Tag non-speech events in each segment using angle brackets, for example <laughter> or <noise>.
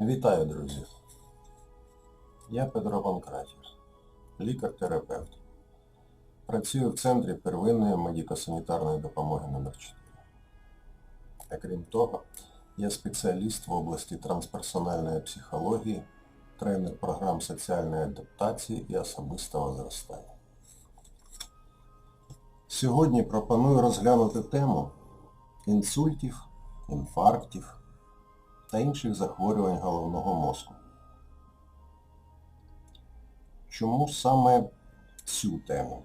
Вітаю, друзі! Я Петро Панкратів, лікар-терапевт. Працюю в Центрі первинної медико-санітарної допомоги номер 4 А крім того, я спеціаліст в області трансперсональної психології, тренер програм соціальної адаптації і особистого зростання. Сьогодні пропоную розглянути тему інсультів, інфарктів та інших захворювань головного мозку. Чому саме цю тему?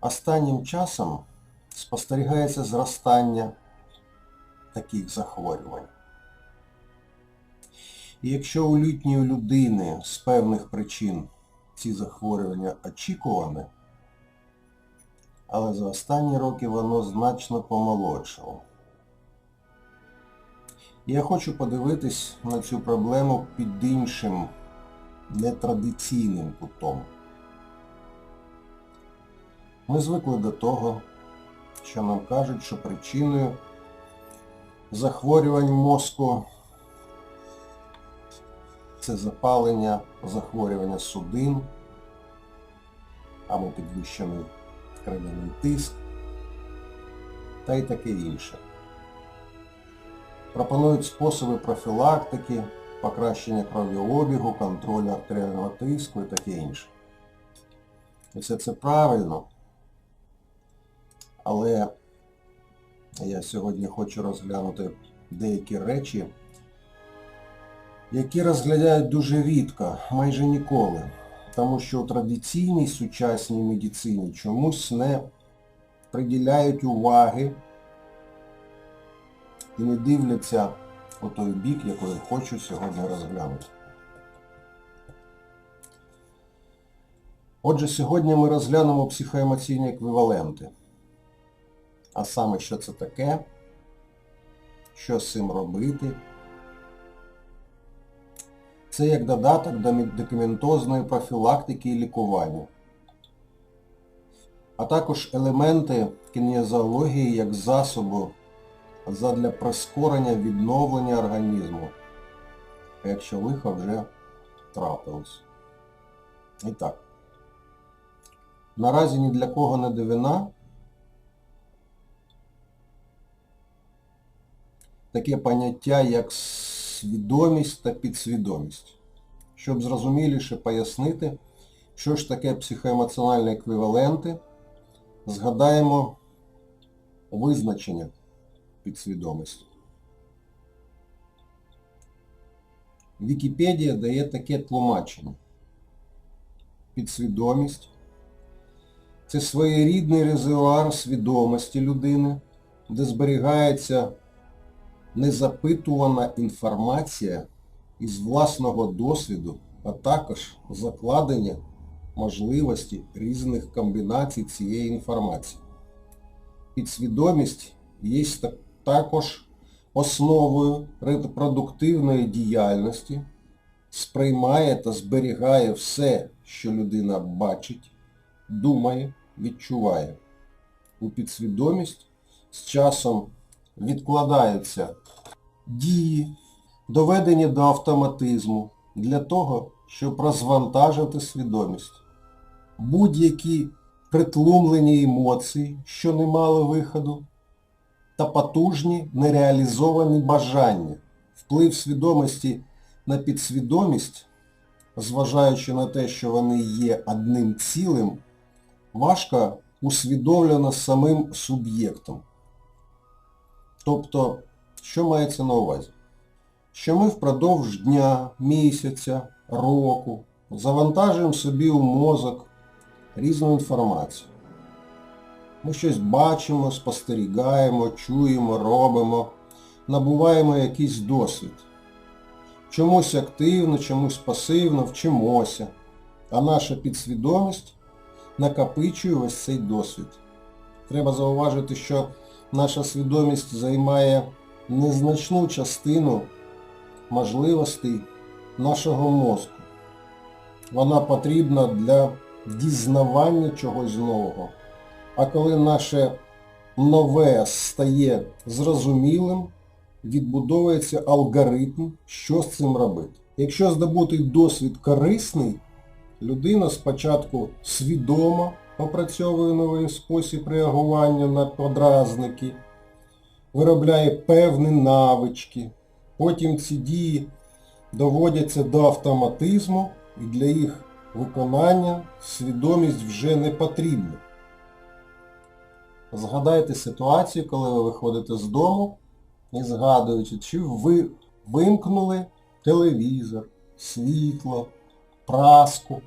Останнім часом спостерігається зростання таких захворювань. І якщо у літньої людини з певних причин ці захворювання очікувані, але за останні роки воно значно помолодшало. Я хочу подивитись на цю проблему під іншим нетрадиційним кутом. Ми звикли до того, що нам кажуть, що причиною захворювань мозку це запалення, захворювання судин або підвищений кров'яний тиск та й таке інше. Пропонують способи профілактики, покращення кровообігу, контролю артеріального тиску і таке інше. Все це правильно. Але я сьогодні хочу розглянути деякі речі, які розглядають дуже рідко, майже ніколи. Тому що у традиційній сучасній медицині чомусь не приділяють уваги і не дивляться у той бік, який я хочу сьогодні розглянути. Отже, сьогодні ми розглянемо психоемоційні еквіваленти. А саме, що це таке, що з цим робити. Це як додаток до медикаментозної профілактики і лікування, а також елементи кінезіології як засобу задля прискорення відновлення організму, якщо лихо вже трапилось. І так. Наразі ні для кого не дивина. Таке поняття, як свідомість та підсвідомість. Щоб зрозуміліше пояснити, що ж таке психоемоціональні еквіваленти, згадаємо визначення підсвідомості. Вікіпедія дає таке тлумачення. Підсвідомість це своєрідний резервуар свідомості людини, де зберігається незапитувана інформація із власного досвіду, а також закладення можливості різних комбінацій цієї інформації. Підсвідомість є також основою репродуктивної діяльності, сприймає та зберігає все, що людина бачить, думає, відчуває. У підсвідомість з часом відкладаються дії, доведені до автоматизму для того, щоб розвантажити свідомість. Будь-які притлумлені емоції, що не мали виходу, та потужні нереалізовані бажання. Вплив свідомості на підсвідомість, зважаючи на те, що вони є одним цілим, важко усвідомлено самим суб'єктом. Тобто, що мається на увазі? Що ми впродовж дня, місяця, року завантажуємо собі у мозок різну інформацію. Ми щось бачимо, спостерігаємо, чуємо, робимо, набуваємо якийсь досвід. Чомусь активно, чомусь пасивно вчимося, а наша підсвідомість накопичує ось цей досвід. Треба зауважити, що наша свідомість займає незначну частину можливостей нашого мозку. Вона потрібна для дізнавання чогось нового. А коли наше нове стає зрозумілим, відбудовується алгоритм, що з цим робити. Якщо здобутий досвід корисний, людина спочатку свідомо опрацьовує новий спосіб реагування на подразники, виробляє певні навички, потім ці дії доводяться до автоматизму і для їх виконання свідомість вже не потрібна. Згадайте ситуацію, коли ви виходите з дому і згадуючи, чи ви вимкнули телевізор, світло, праску.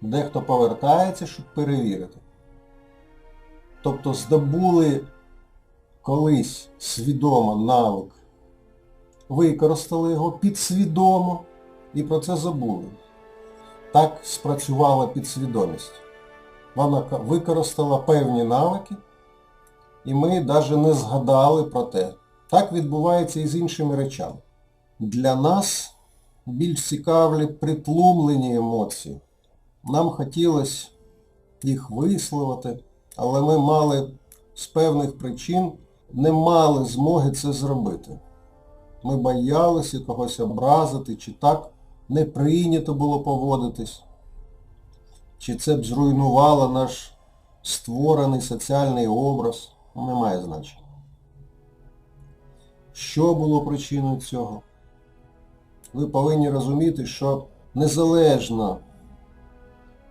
Дехто повертається, щоб перевірити. Тобто здобули колись свідомо навик, використали його підсвідомо і про це забули. Так спрацювала підсвідомість. Вона використала певні навики, і ми навіть не згадали про те. Так відбувається і з іншими речами. Для нас більш цікавлять притлумлені емоції. Нам хотілося їх висловити, але ми мали з певних причин не мали змоги це зробити. Ми боялися когось образити, чи так не прийнято було поводитись, чи це б зруйнувало наш створений соціальний образ, не має значення. Що було причиною цього? Ви повинні розуміти, що незалежно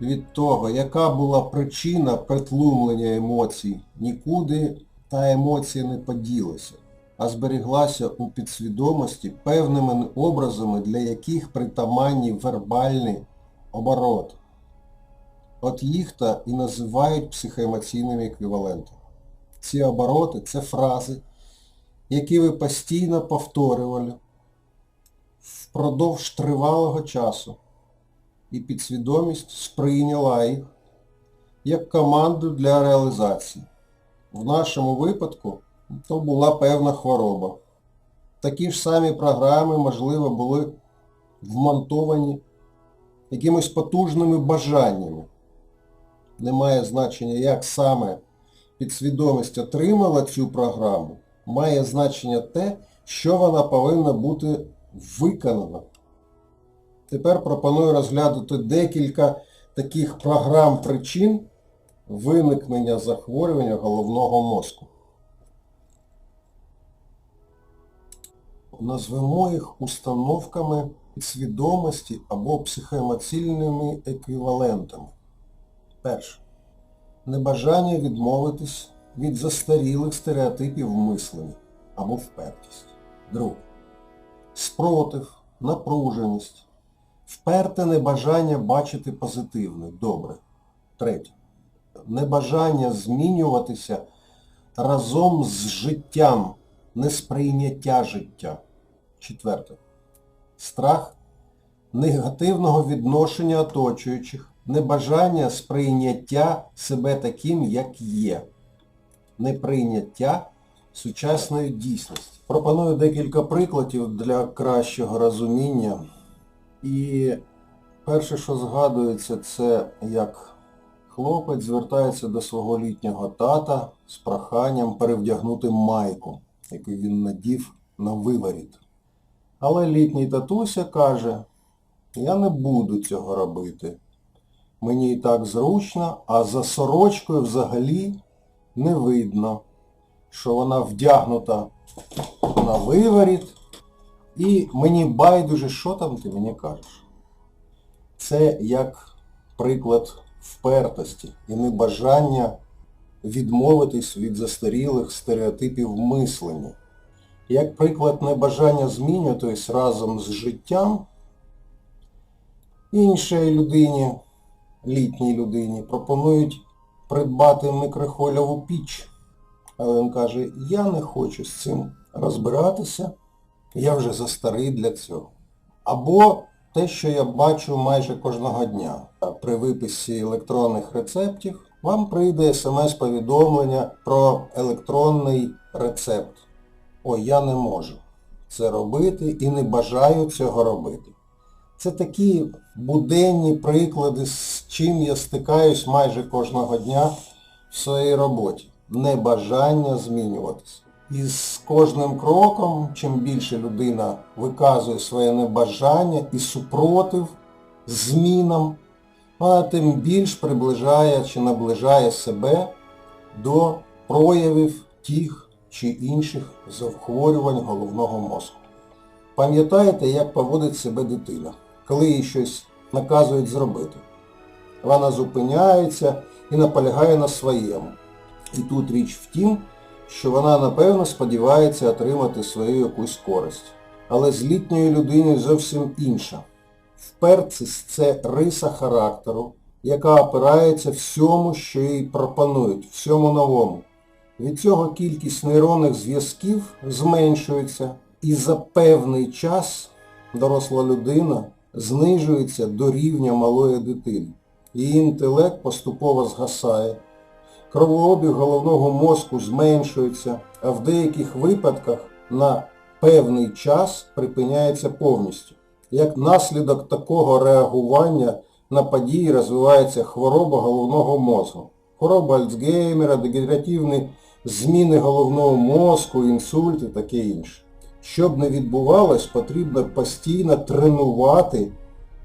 від того, яка була причина притлумлення емоцій, нікуди та емоція не поділася, а зберіглася у підсвідомості певними образами, для яких притаманні вербальні обороти. От їх та і називають психоемоційними еквівалентами. Ці обороти це фрази, які ви постійно повторювали впродовж тривалого часу, і підсвідомість сприйняла їх як команду для реалізації. В нашому випадку то була певна хвороба. Такі ж самі програми, можливо, були вмонтовані якимись потужними бажаннями. Немає значення, як саме підсвідомість отримала цю програму, має значення те, що вона повинна бути виконана. Тепер пропоную розглянути декілька таких програм причин виникнення захворювання головного мозку. Назвемо їх установками підсвідомості або психоемоційними еквівалентами. Перше. Небажання відмовитись від застарілих стереотипів мислення або впертість. Друге. Спротив, напруженість, вперте небажання бачити позитивне, добре. Третє. Небажання змінюватися разом з життям, несприйняття життя. Четверте. Страх негативного відношення оточуючих, небажання сприйняття себе таким, як є. Неприйняття сучасної дійсності. Пропоную декілька прикладів для кращого розуміння. І перше, що згадується, це як хлопець звертається до свого літнього тата з проханням перевдягнути майку, яку він надів на виворіт. Але літній татуся каже, я не буду цього робити. Мені і так зручно, а за сорочкою взагалі не видно, що вона вдягнута на виворіт, і мені байдуже, що там ти мені кажеш. Це як приклад впертості і небажання відмовитись від застарілих стереотипів мислення. Як приклад небажання змінюватись разом з життям, іншій людині, літній людині, пропонують придбати микрохвильову піч. Але він каже, я не хочу з цим розбиратися, я вже застарий для цього. Або те, що я бачу майже кожного дня. При виписі електронних рецептів вам прийде смс-повідомлення про електронний рецепт. Ой, я не можу це робити і не бажаю цього робити. Це такі буденні приклади, з чим я стикаюсь майже кожного дня в своїй роботі. Небажання змінюватися. І з кожним кроком, чим більше людина виказує своє небажання і супротив змінам, вона тим більш приближає чи наближає себе до проявів тих чи інших захворювань головного мозку. Пам'ятаєте, як поводить себе дитина, коли їй щось наказують зробити? Вона зупиняється і наполягає на своєму. І тут річ в тім, що вона напевно сподівається отримати свою якусь користь. Але з літньою людиною зовсім інша. Вперцесть це риса характеру, яка опирається всьому, що їй пропонують, всьому новому. Від цього кількість нейронних зв'язків зменшується, і за певний час доросла людина знижується до рівня малої дитини. Її інтелект поступово згасає, кровообіг головного мозку зменшується, а в деяких випадках на певний час припиняється повністю. Як наслідок такого реагування на події розвивається хвороба головного мозку. Хвороба Альцгеймера, дегенеративні зміни головного мозку, інсульт і таке інше. Щоб не відбувалось, потрібно постійно тренувати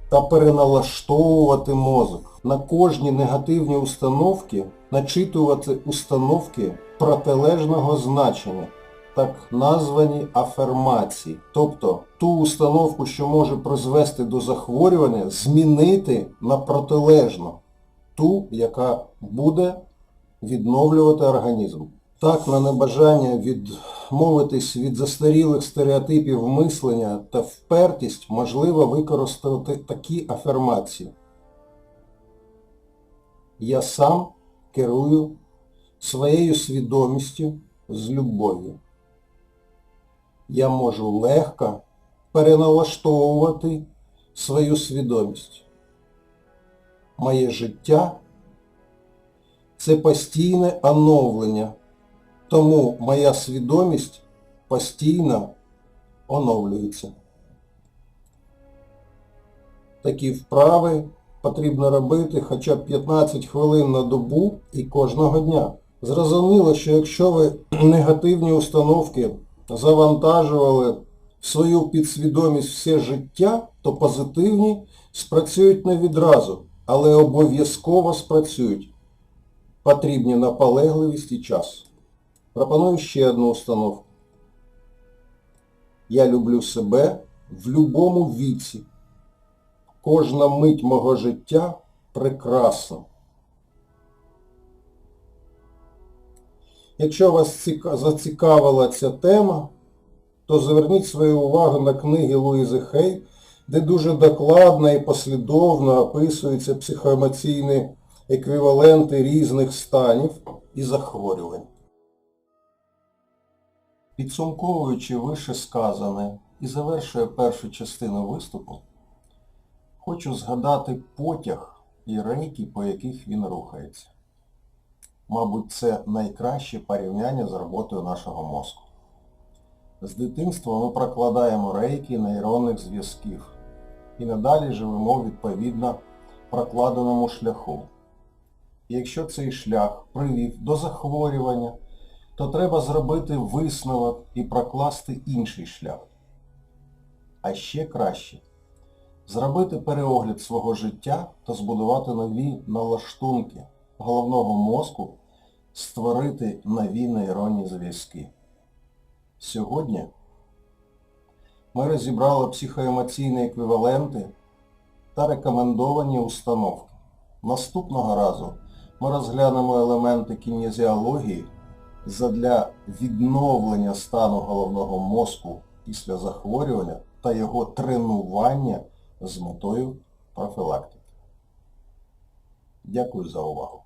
та переналаштовувати мозок. На кожні негативні установки начитувати установки протилежного значення, так названі афермації. Тобто ту установку, що може призвести до захворювання, змінити на протилежну, ту, яка буде відновлювати організм. Так, на небажання відмовитись від застарілих стереотипів мислення та впертість можливо використати такі афермації. Я сам керую своєю свідомістю з любов'ю. Я можу легко переналаштовувати свою свідомість. Моє життя це постійне оновлення, тому моя свідомість постійно оновлюється. Такі вправи потрібно робити хоча б 15 хвилин на добу і кожного дня. Зрозуміло, що якщо ви <clears throat> негативні установки завантажували в свою підсвідомість все життя, то позитивні спрацюють не відразу, але обов'язково спрацюють. Потрібні наполегливість і час. Пропоную ще одну установку. Я люблю себе в будь-якому віці. Кожна мить мого життя прекрасна. Якщо вас зацікавила ця тема, то зверніть свою увагу на книги Луїзи Хей, де дуже докладно і послідовно описуються психоемоційні еквіваленти різних станів і захворювань. Підсумковуючи вище сказане і завершує першу частину виступу, хочу згадати потяг і рейки, по яких він рухається. Мабуть, це найкраще порівняння з роботою нашого мозку. З дитинства ми прокладаємо рейки нейронних зв'язків і надалі живемо відповідно прокладеному шляху. І якщо цей шлях привів до захворювання, то треба зробити висновок і прокласти інший шлях. А ще краще зробити переогляд свого життя та збудувати нові налаштунки головного мозку, створити нові нейронні зв'язки. Сьогодні ми розібрали психоемоційні еквіваленти та рекомендовані установки. Наступного разу ми розглянемо елементи кінезіології задля відновлення стану головного мозку після захворювання та його тренування з метою профілактики. Дякую за увагу.